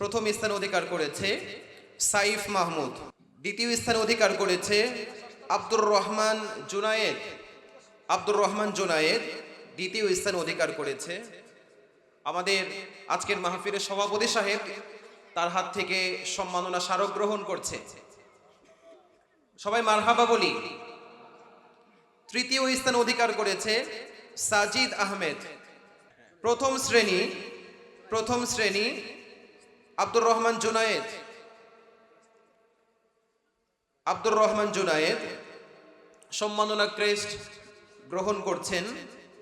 প্রথম স্থান অধিকার করেছে সাইফ মাহমুদ। দ্বিতীয় স্থান অধিকার করেছে আব্দুর রহমান জুনায়েদ। আব্দুর রহমান জুনায়েদ দ্বিতীয় স্থান অধিকার করেছে। আমাদের আজকের মাহফিলের সভাপতি সাহেব তার হাত থেকে সম্মাননা স্মারক গ্রহণ করছে। সবাই মারহাবা বলি। তৃতীয় স্থান অধিকার করেছে সাজিদ আহমেদ। প্রথম শ্রেণি প্রথম শ্রেণি আব্দুর রহমান জুনায়েদ। আব্দুর রহমান জুনায়েদ সম্মাননা ক্রেস্ট গ্রহণ করছেন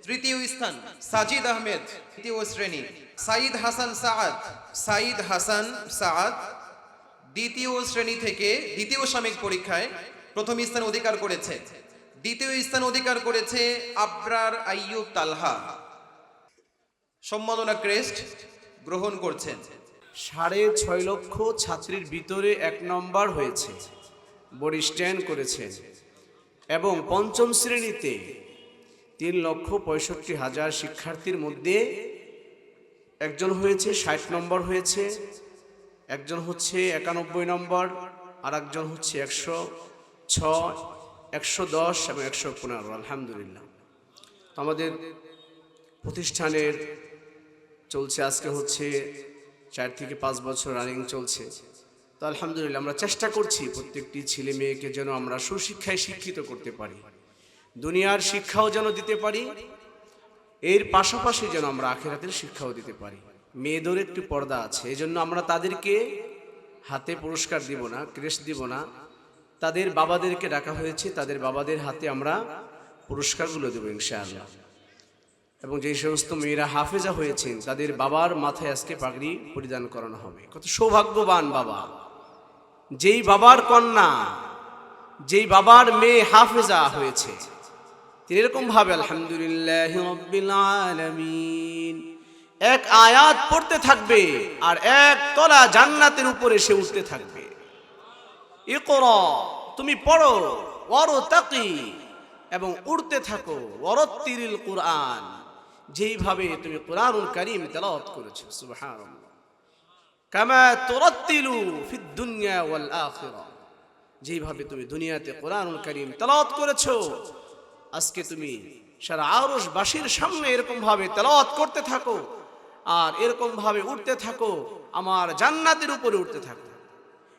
তৃতীয় স্থান সাজিদ আহমেদ, তৃতীয় শ্রেণি। সাইদ হাসান সাআদ, সাইদ হাসান সাআদ দ্বিতীয় শ্রেণি থেকে দ্বিতীয় সাময়িক পরীক্ষায় প্রথম স্থান অধিকার করেছে। দ্বিতীয় স্থান অধিকার করেছে আবরার আইয়ুব তালহা। সম্মাননা ক্রেস্ট গ্রহণ করছেন। সাড়ে ছয় লক্ষ ছাত্রীর ভিতরে এক নম্বর হয়েছে, বডি স্ট্যান্ড করেছে এবং পঞ্চম শ্রেণীতে তিন লক্ষ পঁয়ষট্টি হাজার শিক্ষার্থীর মধ্যে একজন হয়েছে, ষাট নম্বর হয়েছে, একজন হচ্ছে একানব্বই নম্বর আর একজন হচ্ছে একশো ছয়, একশো দশ এবং একশো পনেরো, আলহামদুলিল্লাহ। আমাদের প্রতিষ্ঠানের চলছে আজকে হচ্ছে চার থেকে পাঁচ বছর রানিং চলছে। তো আলহামদুলিল্লাহ, আমরা চেষ্টা করছি প্রত্যেকটি ছেলে মেয়েকে যেন আমরা সুশিক্ষায় শিক্ষিত করতে পারি। দুনিয়ার শিক্ষাও যেন দিতে পারি, এর পাশাপাশি যেন আমরা আখেরাতের শিক্ষাও দিতে পারি। মেয়েদের একটি পর্দা আছে এই জন্য আমরা তাদেরকে হাতে পুরস্কার দিব না, ক্রেশ দিব না। তাদের বাবাদেরকে ডাকা হয়েছে, তাদের বাবাদের হাতে আমরা পুরস্কারগুলো দেবো ইনশাআল্লাহ। এবং যে সমস্ত মেয়েরা হাফেজা হয়েছেন, তাদের বাবার মাথায় আজকে পাগড়ি পরিধান করানো হবে। কত সৌভাগ্যবান বাবা। যেই বাবার কন্যা, যেই বাবার মেয়ে হাফেজা হয়েছে, তিনি এরকম ভাবে আলহামদুলিল্লাহ এক আয়াত পড়তে থাকবে আর এক তলা জান্নাতের উপরে সে উঠতে থাকবে। এ কর তুমি পড়ো ওয়ারো তাকি এবং উড়তে থাকো, ওয়ারত্তিরিল কুরআন। যেইভাবে তুমি কোরআনুল কারীম তেলাওয়াত করেছ, সুবহানাল্লাহ। কামা তুরাত্তিলু ফিদ দুনিয়া ওয়াল আখিরা। যেইভাবে তুমি দুনিয়াতে কোরআনুল কারীম তেলাওয়াত করেছ, আজকে তুমি সারা আরশ বাসীর সামনে এরকম ভাবে তেলাওয়াত করতে থাকো, আর এরকম ভাবে উঠতে থাকো, আমার জান্নাতের উপরে উঠতে থাকো।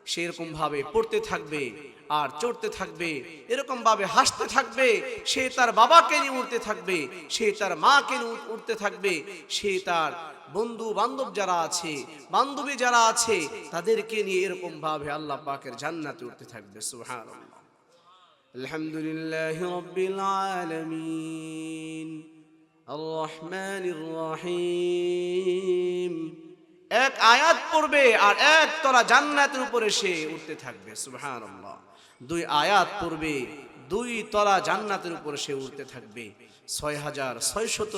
সেরকম ভাবে পড়তে থাকবে আর চড়তে থাকবে এরকম ভাবে হাসতে থাকবে, সে তার বাবাকে নিয়ে উঠতে থাকবে, সে তার মাকে নিয়ে উঠতে থাকবে, সে তার বন্ধু বান্ধব যারা আছে, বান্ধবী যারা আছে, তাদেরকে নিয়ে এরকম ভাবে আল্লাহ পাকের জান্নাতে উঠতে থাকবে আলহামদুলিল্লাহ রাব্বিল আলামিন। আর রহমানির রহিম। এক আয়াত পড়বে আর এক তলা জান্নাতের উপরে সে উঠতে থাকবে, সুবহানাল্লাহ। দুই আয়াত পড়বে, দুই তলা জান্নাতের উপরে সে উঠতে থাকবে। ছয় হাজার ছয়শত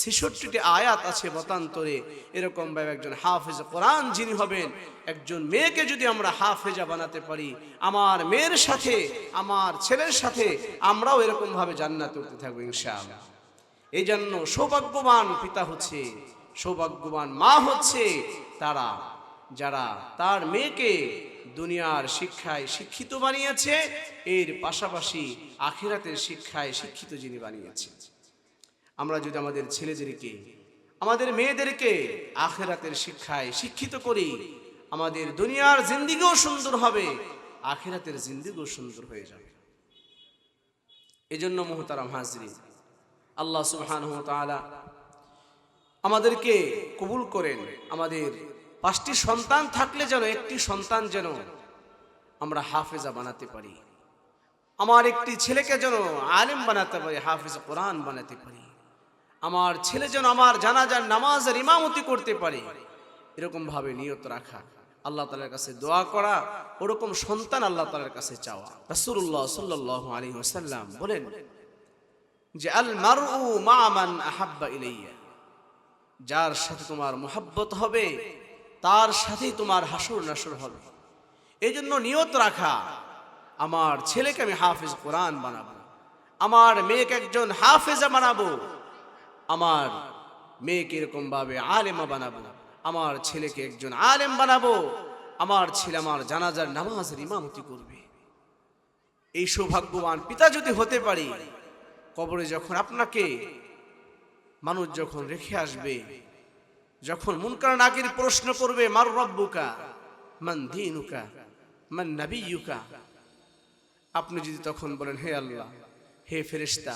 ছেষট্টিটি আয়াত আছে মতান্তরে। এরকম ভাবে একজন হাফেজ কোরআন যিনি হবেন, একজন মেয়েকে যদি আমরা হাফেজা বানাতে পারি, আমার মেয়ের সাথে, আমার ছেলের সাথে আমরাও এরকম ভাবে জান্নাতে উঠতে থাকব ইনশাআল্লাহ। এই জন্য সৌভাগ্যবান পিতা হচ্ছে সৌভাগ্যবান মা হচ্ছে তারা, যারা তার মেয়েকে দুনিয়ার শিক্ষায় শিক্ষিত বানিয়েছে, এর পাশাপাশি আখিরাতের শিক্ষায় শিক্ষিত যিনি বানিয়েছে। আমরা যদি আমাদের ছেলেদেরকে, আমাদের মেয়েদেরকে আখেরাতের শিক্ষায় শিক্ষিত করি, আমাদের দুনিয়ার জিন্দিগিও সুন্দর হবে, আখেরাতের জিন্দিগিও সুন্দর হয়ে যাবে। এজন্য মোহতারাম হাজরি আল্লাহ তাআলা আমাদেরকে কবুল করেন। আমাদের পাঁচটি সন্তান থাকলে যেন একটি সন্তান যেন আমরা হাফেজা বানাতে পারি। আমার একটি ছেলেকে যেন আলেম বানাতে পারি, হাফেজ কোরআন বানাতে পারি। আমার ছেলে যেন আমার জানাজার নামাজের ইমামতি করতে পারে। এরকম ভাবে নিয়ত রাখা, আল্লাহ তালার কাছে দোয়া করা, ওরকম সন্তান আল্লাহ তালার কাছে চাওয়া। রাসূলুল্লাহ সাল্লাল্লাহু আলাইহি ওয়াসাল্লাম বলেন যে, আল মারউ মা আহাব্বা ইলাইয়া। যার সাথে তোমার মোহাব্বত হবে, তার সাথেই তোমার হাসর নাসর হবে। এই জন্য নিয়ত রাখা, আমার ছেলেকে আমি হাফিজ কোরআন বানাবো, আমার মেয়েকে একজন হাফেজা বানাবো, আমার মেয়েকে এরকম ভাবে আলেমা বানাবো, আমার ছেলেকে একজন আলেম বানাবো, আমার ছেলে আমার জানাজার নামাজের ইমামতি করবে। এই সৌভাগ্যবান পিতা যদি হতে পারি, কবরে যখন আপনাকে মানুষ যখন রেখে আসবে, যখন মুনকার নাকির প্রশ্ন করবে, মার রব্বুকা? মান দিনুকা? মান নাবিয়ুকা? আপনি যদি তখন বলেন, হে আল্লাহ, হে ফেরেশতা,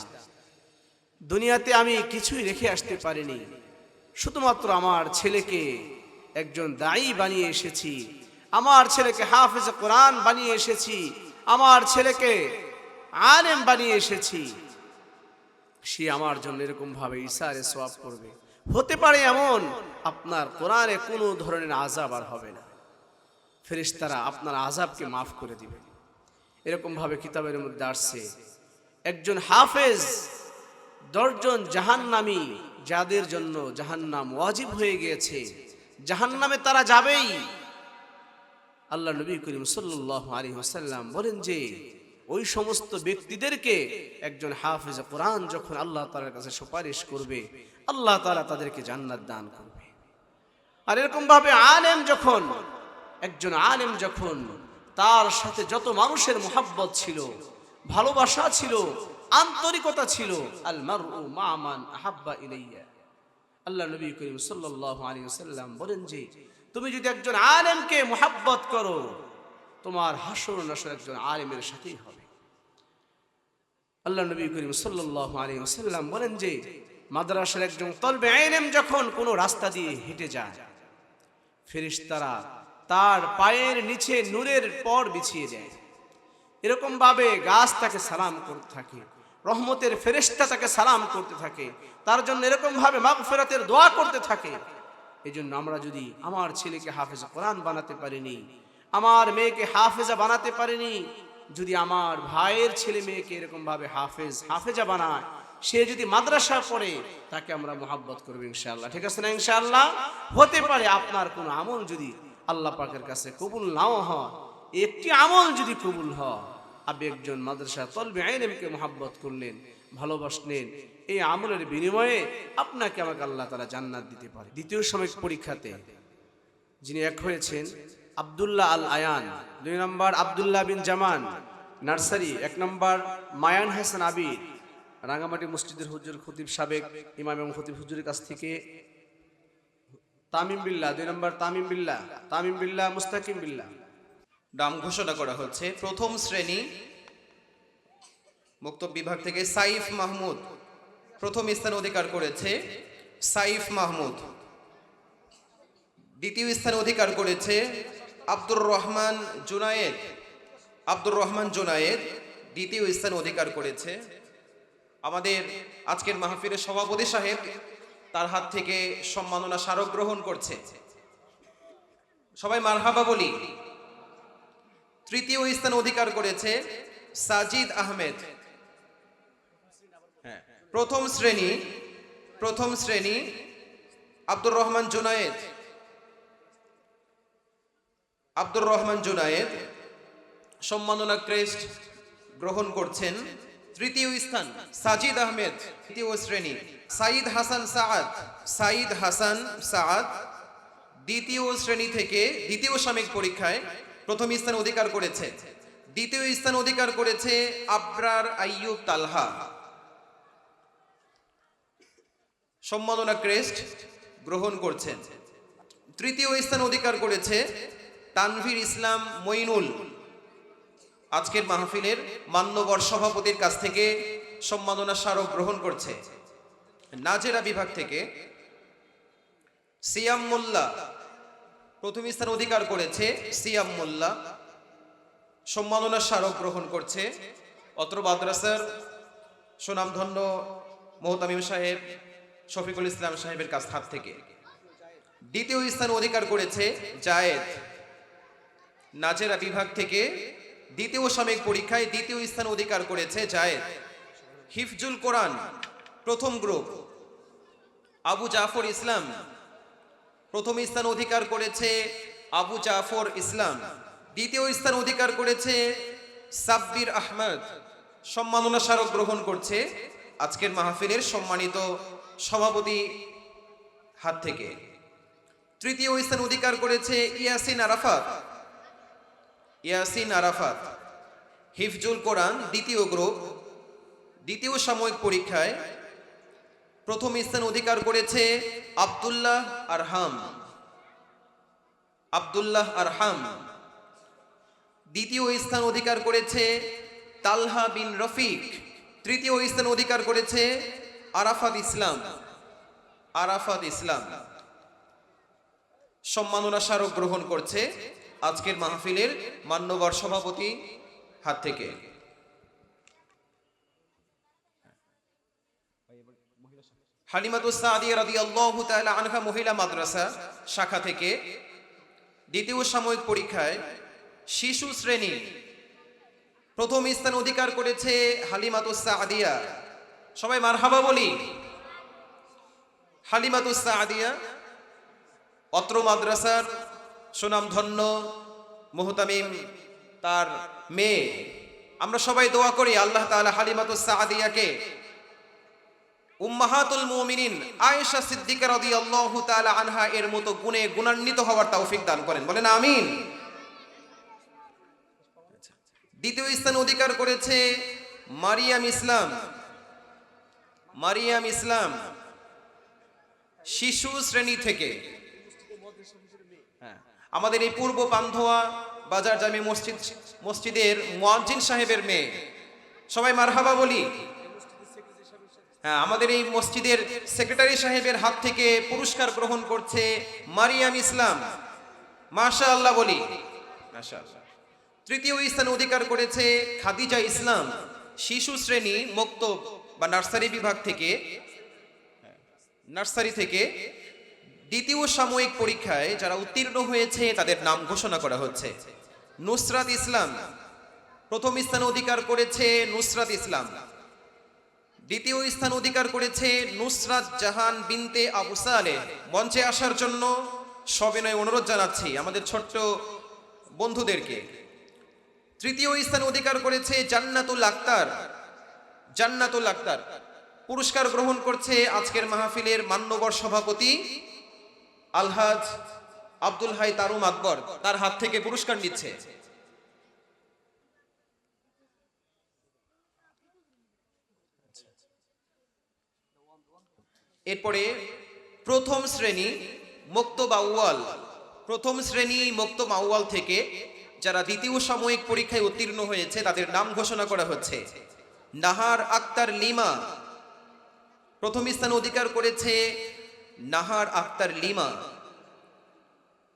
দুনিয়াতে আমি কিছুই রেখে আসতে পারিনি। শুধুমাত্র আমার ছেলেকে একজন দায়ী বানিয়ে এসেছি, আমার ছেলেকে হাফেজ কোরআন বানিয়ে এসেছি, আমার ছেলেকে আলেম বানিয়ে এসেছি সে আমার জন্য এরকম ভাবে ইসারে সোয়াব করবে। হতে পারে এমন, আপনার কোরআনে কোনো ধরনের আজাব আর হবে না। ফেরেশতারা আপনার আজাবকে মাফ করে দিবে। এরকম ভাবে কিতাবের মধ্যে আসছে, একজন হাফেজ দশজন জাহান্নামী যাদের জন্য জাহান্নাম ওয়াজিব হয়ে গিয়েছে, জাহান্নামে তারা যাবেই। আল্লাহ নবী করিম সাল্লাল্লাহু আলাইহি ওয়াসাল্লাম বলেন যে ওই সমস্ত ব্যক্তিদেরকে একজন হাফেজ কোরআন যখন আল্লাহ তাআলার কাছে সুপারিশ করবে, আল্লাহ তাআলা তাদেরকে জান্নাত দান করবে। আর এরকম ভাবে আলেম যখন, একজন আলেম যখন তার সাথে যত মানুষের মোহাব্বত ছিল, ভালোবাসা ছিল, আন্তরিকতা ছিল, আল মারউ মামান আহাব্বা ইলাইয়া। আল্লাহ নবী করিম সাল্লাল্লাহু আলাইহি ওয়াসাল্লাম বলেন যে, তুমি যদি একজন আলেমকে মোহাব্বত করো তোমার হাসর নাসর একজন আলেমের সাথেই হবে। আল্লাহ নবী করিম সাল্লাল্লাহু আলাইহি ওয়াসাল্লাম বলেন যে, মাদ্রাসার একজন তলবে আইনেম যখন কোনো রাস্তা দিয়ে হেঁটে যায়, ফেরেশতারা তার পায়ের নিচে নূরের পর বিছিয়ে দেয়। এরকম ভাবে গাছ তাকে সালাম করতে থাকে, রহমতের ফেরেশতা তাকে সালাম করতে থাকে, তার জন্য এরকম ভাবে মাগফিরাতের দোয়া করতে থাকে। এই জন্য আমরা যদি আমার ছেলেকে হাফেজ কোরআন বানাতে পারিনি আমার মেয়েকে হাফেজা বানাতে পারেনি। যদি আমার ভাইয়ের ছেলে মেয়েকে এরকম ভাবে হাফেজ, হাফেজা বানায়, সে যদি মাদ্রাসা পড়ে, তাকে আমরা মোহাব্বত করব ইনশাল্লাহ ঠিক আছে না ইনশাল্লাহ হতে পারে আপনার কোনো আমল যদি আল্লাহ পাকের কাছে কবুল নাও হয়। একটি আমল যদি কবুল হয়, আপনি একজন মাদ্রাসা তলবে আইলেমকে মোহাব্বত করলেন, ভালোবাসলেন, এই আমলের বিনিময়ে আপনাকে আমাকে আল্লাহ তারা জান্নাত দিতে পারে। দ্বিতীয় সাময়িক পরীক্ষাতে যিনি এক হয়েছেন আব্দুল্লাহ আল আয়ান, দুই নম্বর আব্দুল্লাহ বিন জামান, নার্সারি, এক নম্বর মায়ান হাসান আবির, রাঙ্গামাটি মসজিদের হুজুর, খতিব সাবেক ইমাম এবং খতিব হুজুরের কাছ থেকে। তামিম বিল্লাহ, দুই নম্বর তামিম বিল্লাহ তামিম বিল্লাহ, মুস্তাকিম বিল্লাহ। নাম ঘোষণা করা হচ্ছে। প্রথম শ্রেণি মুক্ত বিভাগ থেকে সাইফ মাহমুদ। প্রথম স্থান অধিকার করেছে সাইফ মাহমুদ। দ্বিতীয় স্থান অধিকার করেছে আব্দুর রহমান জুনায়েদ। আব্দুর রহমান জুনায়েদ দ্বিতীয় স্থান অধিকার করেছে। আমাদের আজকের মাহফিলের সভাপতি সাহেব তার হাত থেকে সম্মাননা স্মারক গ্রহণ করছে। সবাই মারহাবা বলি। তৃতীয় স্থান অধিকার করেছে সাজিদ আহমেদ। হ্যাঁ, প্রথম শ্রেণি প্রথম শ্রেণি আব্দুর রহমান জুনায়েদ। আব্দুর রহমান জুনায়েদ সম্মাননা ক্রেস্ট গ্রহণ করছেন তৃতীয় স্থান সাজিদ আহমেদ, তৃতীয় শ্রেণি। সাইদ হাসান সাদ সাইদ হাসান সাআদ দ্বিতীয় শ্রেণি থেকে দ্বিতীয় সাময়িক পরীক্ষায় প্রথম স্থান অধিকার করেছে। দ্বিতীয় স্থান অধিকার করেছে আবরার আইয়ুব তালহা। সম্মাননা ক্রেস্ট গ্রহণ করছেন। তৃতীয় স্থান অধিকার করেছে তানভীর ইসলাম মইনুল। আজকের মাহফিলের মান্যবর সভাপতির কাছ থেকে সম্মাননা স্মারক গ্রহণ করছে নাজেরা বিভাগ থেকে সিয়াম মোল্লা। প্রথম স্থান অধিকার করেছে সিয়াম মোল্লা। সম্মাননা স্মারক গ্রহণ করছে অত্র মাদ্রাসার সুনামধন্য মোহতামিম সাহেব, শফিকুল ইসলাম সাহেবের কাছ হাত থেকে। দ্বিতীয় স্থান অধিকার করেছে জায়েদ। নাজেরা বিভাগ থেকে দ্বিতীয় সাময়িক পরীক্ষায় দ্বিতীয় স্থান অধিকার করেছে জায়েদ। হিফজুল কোরআন, প্রথম গ্রুপ। আবু জাফর ইসলাম, প্রথম স্থান অধিকার করেছে আবু জাফর ইসলাম। দ্বিতীয় স্থান অধিকার করেছে সাব্বির আহমদ। সম্মাননা স্মারক গ্রহণ করছে আজকের মাহফিলের সম্মানিত সভাপতি হাত থেকে। তৃতীয় স্থান অধিকার করেছে ইয়াসিন আরাফাত। ইয়াসিন আরাফাত। হিফজুল কোরআন, দ্বিতীয় গ্রুপ। দ্বিতীয় সাময়িক পরীক্ষায় প্রথম স্থান অধিকার করেছে আব্দুল্লাহ আরহাম। আব্দুল্লাহ আরহাম। দ্বিতীয় স্থান অধিকার করেছে তালহা বিন রফিক। তৃতীয় স্থান অধিকার করেছে আরাফাত ইসলাম। আরাফাত ইসলাম। সম্মাননা স্মারক গ্রহণ করছে আজকের মাহফিলের মান্যবর সভাপতি হাত থেকে। আনহা মহিলা মাদ্রাসা শাখা থেকে দ্বিতীয় সাময়িক পরীক্ষায় শিশু শ্রেণি প্রথম স্থান অধিকার করেছে হালিমাতুস সাদিয়া। সবাই মারহাবা বলি। সাদিয়া, অত্র মাদ্রাসার সুনামধন্য মোহতামিম তার মেয়ে। আমরা সবাই দোয়া করি আল্লাহ তাআলা হালিমাতুস সাদিয়াকে উম্মাহাতুল মুমিনিন আয়েশা সিদ্দিকা রাদিয়াল্লাহু তাআলা আনহা এর মতো গুণে গুণান্বিত হওয়ার তৌফিক দান করেন। বলেন আমিন। দ্বিতীয় স্থান অধিকার করেছে মারিয়াম ইসলাম। মারিয়াম ইসলাম শিশু শ্রেণি থেকে। আমাদের এই পূর্ব পান্থোয়া বাজার জামি মসজিদ, মসজিদের মুয়াজ্জিন সাহেবের মেয়ে। সবাই মারহাবা বলি? হ্যাঁ আমাদের এই মসজিদের সেক্রেটারি সাহেবের হাত থেকে পুরস্কার গ্রহণ করছে মারিয়াম ইসলাম। মাশা আল্লাহ বলি তৃতীয় স্থান অধিকার করেছে খাদিজা ইসলাম, শিশু শ্রেণি মক্তব বা নার্সারি বিভাগ থেকে। নার্সারি থেকে দ্বিতীয় সাময়িক পরীক্ষায় যারা উত্তীর্ণ হয়েছে, তাদের নাম ঘোষণা করা হচ্ছে। নুসরাত ইসলাম প্রথম স্থান অধিকার করেছে নুসরাত ইসলাম। দ্বিতীয় স্থান অধিকার করেছে নুসরাত জাহান বিনতে আবু সালে মঞ্চে আসার জন্য সবিনয় অনুরোধ জানাচ্ছি আমাদের ছোট্ট বন্ধুদেরকে। তৃতীয় স্থান অধিকার করেছে জান্নাতুল আক্তার জান্নাতুল আক্তার পুরস্কার গ্রহণ করছে আজকের মাহফিলের মান্যবর সভাপতি আলহাজ আব্দুল হাই তারুম আকবর তার হাত থেকে পুরস্কার নিচ্ছে। এরপরে প্রথম শ্রেণি মুক্তব আউয়াল প্রথম শ্রেণি মুক্তব আউয়াল থেকে যারা দ্বিতীয় সাময়িক পরীক্ষায় উত্তীর্ণ হয়েছে, তাদের নাম ঘোষণা করা হচ্ছে। নাহার আক্তার লিমা প্রথম স্থান অধিকার করেছে নাহার আক্তার লিমা।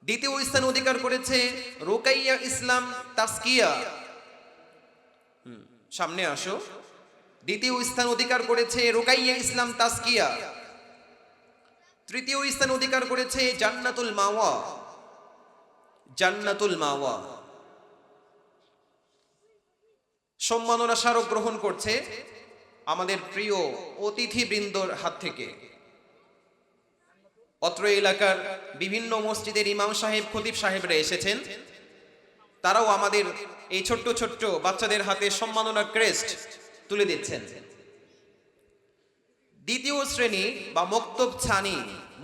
দ্বিতীয় স্থান অধিকার করেছে রোকাইয়া ইসলাম তাসকিয়া। সামনে আসো। দ্বিতীয় স্থান অধিকার করেছে রোকাইয়া ইসলাম তাসকিয়া। তৃতীয় স্থান অধিকার করেছে জান্নাতুল মাওয়া। জান্নাতুল মাওয়া। সম্মাননা স্মারক গ্রহণ করছে আমাদের প্রিয় অতিথিবৃন্দর হাত থেকে। অত্র এলাকার বিভিন্ন মসজিদের ইমাম সাহেব, খতিব সাহেবরা এসেছেন। তারাও আমাদের এই ছোট্ট ছোট্ট বাচ্চাদের হাতে সম্মাননা ক্রেস্ট তুলে দিচ্ছেন। দ্বিতীয় শ্রেণি বা মক্তব ছানি,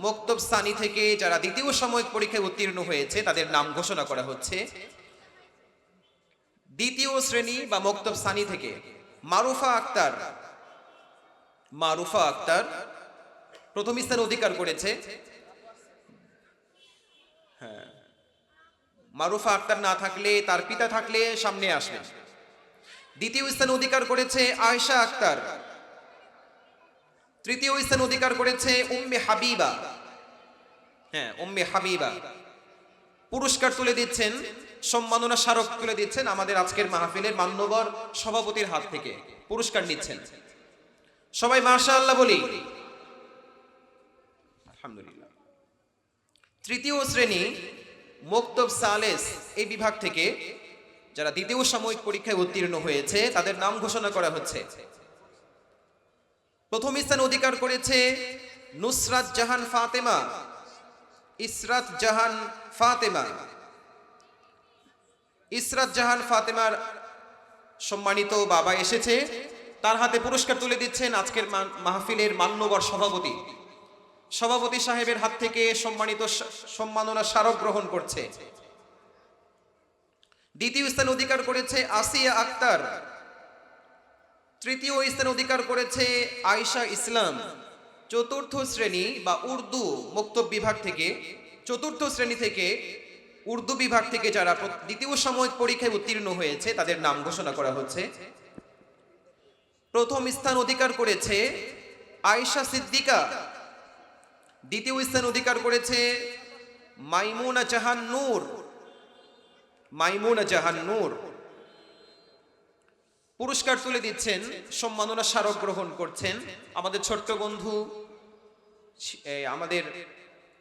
মক্তব সানি থেকে যারা দ্বিতীয় সাময়িক পরীক্ষায় উত্তীর্ণ হয়েছে, তাদের নাম ঘোষণা করা হচ্ছে। দ্বিতীয় শ্রেণি বা মক্তব সানি থেকে মারুফা আক্তার মারুফা আক্তার প্রথম স্থান অধিকার করেছে। হ্যাঁ। মারুফা আক্তার না থাকলে, তার পিতা থাকলে সামনে আসবে। দ্বিতীয় স্থান অধিকার করেছে আয়েশা আক্তার। তৃতীয় স্থান অধিকার করেছে উম্মে হাবিবা। হ্যাঁ উম্মে হাবিবা। পুরস্কার তুলে দিচ্ছেন, সম্মাননা স্মারক তুলে দিচ্ছেন আমাদের আজকের মাহফিলের মান্যবর সভাপতির হাত থেকে। পুরস্কার নিচ্ছেন। সবাই মাশা আল্লাহ বলি। আলহামদুলিল্লাহ। তৃতীয় শ্রেণি মোক্তব সালেস এই বিভাগ থেকে যারা দ্বিতীয় সাময়িক পরীক্ষায় উত্তীর্ণ হয়েছে, তাদের নাম ঘোষণা করা হচ্ছে। প্রথম স্থান অধিকার করেছে নুসরাত জাহান ফাতেমা। ইসরাত জাহান ফাতেমা। ইসরাত জাহান ফাতেমার সম্মানিত বাবা এসেছে। তার হাতে পুরস্কার তুলে দিচ্ছেন আজকের মাহফিলের মান্যবর সভাপতি। সভাপতি সাহেবের হাত থেকে সম্মানিত সম্মাননা স্মারক গ্রহণ করছে। দ্বিতীয় স্থান অধিকার করেছে আসিয়া আক্তার। তৃতীয় স্থান অধিকার করেছে আয়শা ইসলাম। চতুর্থ শ্রেণি বা উর্দু মক্তব বিভাগ থেকে, চতুর্থ শ্রেণি থেকে উর্দু বিভাগ থেকে যারা দ্বিতীয় সাময়িক পরীক্ষায় উত্তীর্ণ হয়েছে, তাদের নাম ঘোষণা করা হচ্ছে। প্রথম স্থান অধিকার করেছে আয়শা সিদ্দিকা। দ্বিতীয় স্থান অধিকার করেছে মাইমুনা জাহান নূর। মাইমুনা জাহান নূর। পুরস্কার তুলে দিচ্ছেন, সম্মাননা স্মারক গ্রহণ করছেন আমাদের ছোট্ট বন্ধু আমাদের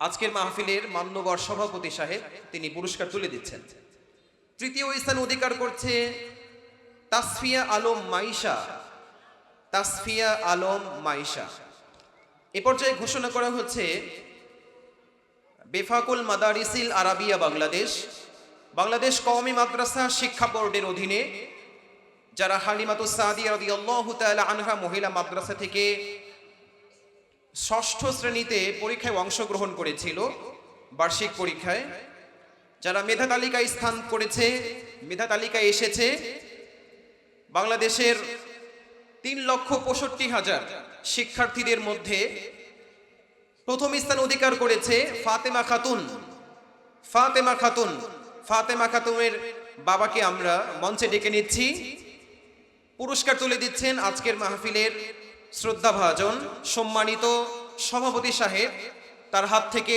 আজকের মাহফিলের মান্যবর সভাপতি সাহেব, তিনি পুরস্কার তুলে দিচ্ছেন। তৃতীয় স্থান অধিকার করছে তাসফিয়া আলম মাইশা। তাসফিয়া আলম মাইশা। এ পর্যায়ে ঘোষণা করা হচ্ছে, বেফাকুল মাদারিসিল আরাবিয়া বাংলাদেশ বাংলাদেশ কওমি মাদ্রাসা শিক্ষা বোর্ডের অধীনে, যারা হালিমাতু সাদিয়া রাদিয়াল্লাহু তাআলা আনহা মহিলা মাদ্রাসা থেকে ষষ্ঠ শ্রেণীতে পরীক্ষায় অংশগ্রহণ করেছিল, বার্ষিক পরীক্ষায়, যারা মেধা তালিকায় স্থান করেছে, মেধা তালিকায় এসেছে, বাংলাদেশের তিন লক্ষ পঁয়ষট্টি হাজার শিক্ষার্থীদের মধ্যে প্রথম স্থান অধিকার করেছে ফাতেমা খাতুন। ফাতেমা খাতুন। ফাতেমা খাতুনের বাবাকে আমরা মঞ্চে ডেকে নিচ্ছি। পুরস্কার তুলে দিচ্ছেন আজকের মাহফিলের শ্রদ্ধাভাজন, সম্মানিত সভাপতি সাহেব। তার হাত থেকে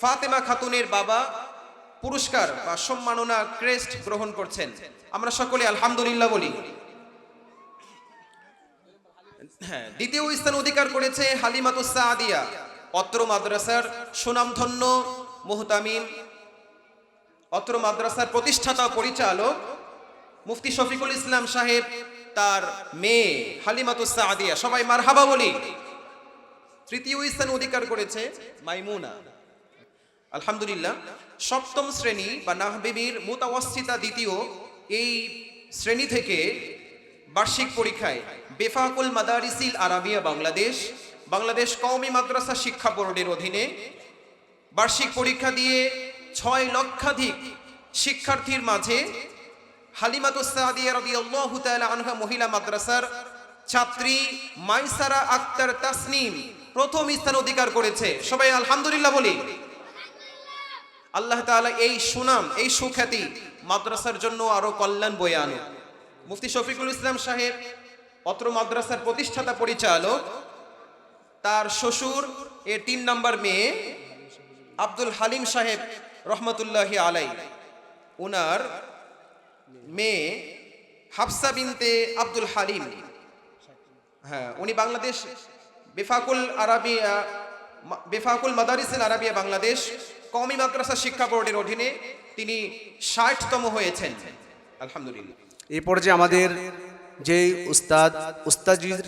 ফাতেমা খাতুনের বাবা পুরস্কার বা সম্মাননা ক্রেস্ট গ্রহণ করছেন। আমরা সকলে আলহামদুলিল্লাহ বলি। হ্যাঁ। দ্বিতীয় স্থান অধিকার করেছে হালিমাতু সাদিয়া, অত্র মাদ্রাসার সুনামধন্য মুহতামিম, অত্র মাদ্রাসার প্রতিষ্ঠাতা পরিচালক মুফতি শফিকুল ইসলাম সাহেব, তার মেয়ে হালিমাতু সাদিয়া। সবাই মারহাবা বলি। তৃতীয় স্থান অধিকার করেছে মাইমুনা। আলহামদুলিল্লাহ, সপ্তম শ্রেণি বা নাহবিবির মুতাওয়াসিতা দ্বিতীয়, এই শ্রেণি থেকে বার্ষিক পরীক্ষায় বেফাকুল মাদারিসিল আরাবিয়া বাংলাদেশ বাংলাদেশ কওমি মাদ্রাসা শিক্ষা বোর্ডের অধীনে বার্ষিক পরীক্ষা দিয়ে ছয় লক্ষাধিক শিক্ষার্থীর মাঝে আনহা মহিলা মাদ্রাসার ছাত্রী মাইসারা আক্তার প্রথম স্থান অধিকার করেছে। সবাই আলহামদুলিল্লাহ বলি। আল্লাহ তাআলা এই সুনাম, এই সুখ্যাতি মাদ্রাসার জন্য আরও কল্যাণ বয়ে আনুক। মুফতি শফিকুল ইসলাম সাহেব, অত্র মাদ্রাসার প্রতিষ্ঠাতা পরিচালক, তার শ্বশুর, এর তিন নম্বর মেয়ে, আব্দুল হালিম সাহেব রহমতুল্লাহি আলাই উনার মেয়ে হাফসা বিনতে আব্দুল হালিম। হ্যাঁ উনি বাংলাদেশ বেফাকুল আরাবিয়া, বেফাকুল মাদারিসিল আরাবিয়া বাংলাদেশ কওমি মাদ্রাসা শিক্ষা বোর্ডের অধীনে তিনি ষাটতম হয়েছেন। আলহামদুলিল্লাহ। এই যে আমাদের যে উস্তাদ উস্তাজির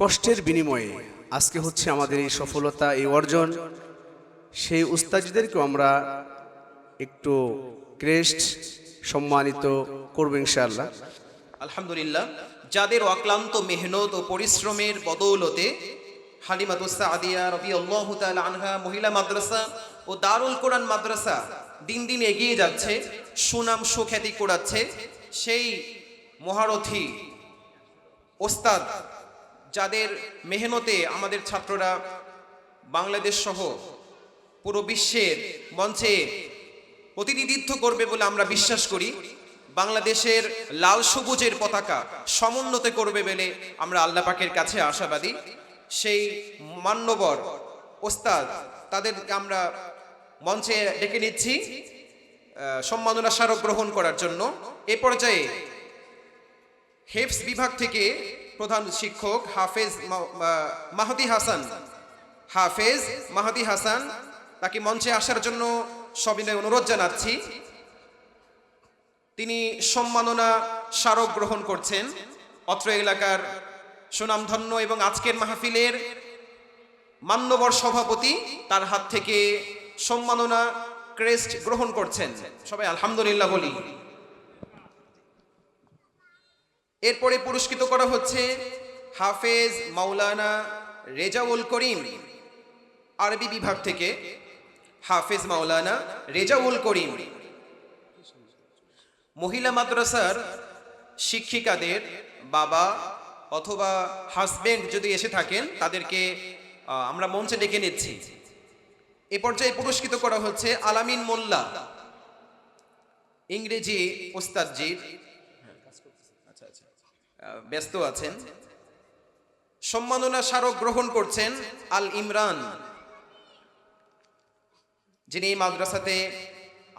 কষ্টের বিনিময়ে আজকে হচ্ছে আমাদের এই সফলতা, এই অর্জন, সেই উস্তাজিদেরকেও আমরা একটু ক্রেস্ট সম্মানিত করব ইনশাআল্লাহ। আলহামদুলিল্লাহ, যাদের অক্লান্ত মেহনত ও পরিশ্রমের বদৌলতে হালিমাতুসা আদিয়া রবি আনহা মহিলা মাদ্রাসা ও দারুল কোরআন মাদ্রাসা দিন দিন এগিয়ে যাচ্ছে, সুনাম সুখ্যাতি কুড়াচ্ছে সেই মহারথী ওস্তাদ যাদের মেহনতে আমাদের ছাত্ররা বাংলাদেশ সহ পুরো বিশ্বের মঞ্চে প্রতিনিধিত্ব করবে বলে আমরা বিশ্বাস করি। বাংলাদেশের লাল সবুজের পতাকা সমুন্নত করবে বলে আমরা আল্লাহ পাকের কাছে আশাবাদী। সেই মান্যবর ওস্তাদ তাদেরকে আমরা মঞ্চে ডেকে নিচ্ছি। সম্মাননা স্মারক গ্রহণ করার জন্য এ পর্যায়ে হেফস বিভাগ থেকে প্রধান শিক্ষক হাফেজ মাহদি হাসান, হাফেজ মাহাদি হাসান তাকে মঞ্চে আসার জন্য সবিনয় অনুরোধ জানাচ্ছি। তিনি সম্মাননা স্মারক গ্রহণ করছেন অত্র এলাকার সুনামধন্য এবং আজকের মাহফিলের মান্যবর সভাপতি তার হাত থেকে সম্মাননা ক্রেস্ট গ্রহণ করছেন। সবাই আলহামদুলিল্লাহ বলি। এরপরে পুরস্কৃত করা হচ্ছে হাফেজ মাওলানা রেজাউল করিম। আরবি বিভাগ থেকে হাফেজ মাওলানা রেজাউল করিম। মহিলা মাদ্রাসার শিক্ষিকাদের বাবা অথবা হাজবেন্ড যদি এসে থাকেন, তাদেরকে আমরা মঞ্চে ডেকে নিচ্ছি। এ পর্যায়ে পুরস্কৃত করা হচ্ছে আলামিন মোল্লা। ইংরেজি ওস্তাদজির। ব্যস্ত আছেন। সম্মাননা স্মারক গ্রহণ করছেন আল ইমরান, যিনি এই মাদ্রাসাতে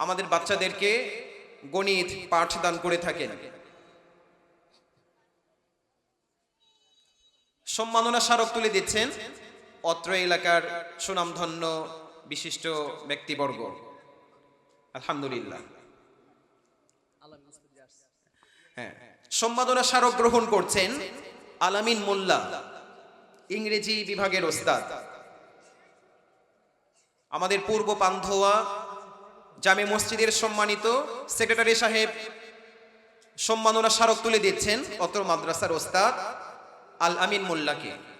আমাদের বাচ্চাদেরকে গণিত পাঠদান করে থাকেন। সম্মাননা স্মারক তুলে দিচ্ছেন অত্র এলাকার সুনামধন্য বিশিষ্ট ব্যক্তিবর্গ। আলহামদুলিল্লাহ। হ্যাঁ। স্মারক গ্রহণ করছেন আলামিন মোল্লা, ইংরেজি বিভাগের ওস্তাদ। আমাদের পূর্ব পান্থোয়া জামে মসজিদের সম্মানিত সেক্রেটারি সাহেব সম্মাননা স্মারক তুলে দিচ্ছেন অত্র মাদ্রাসার ওস্তাদ আল আমিন মোল্লাকে।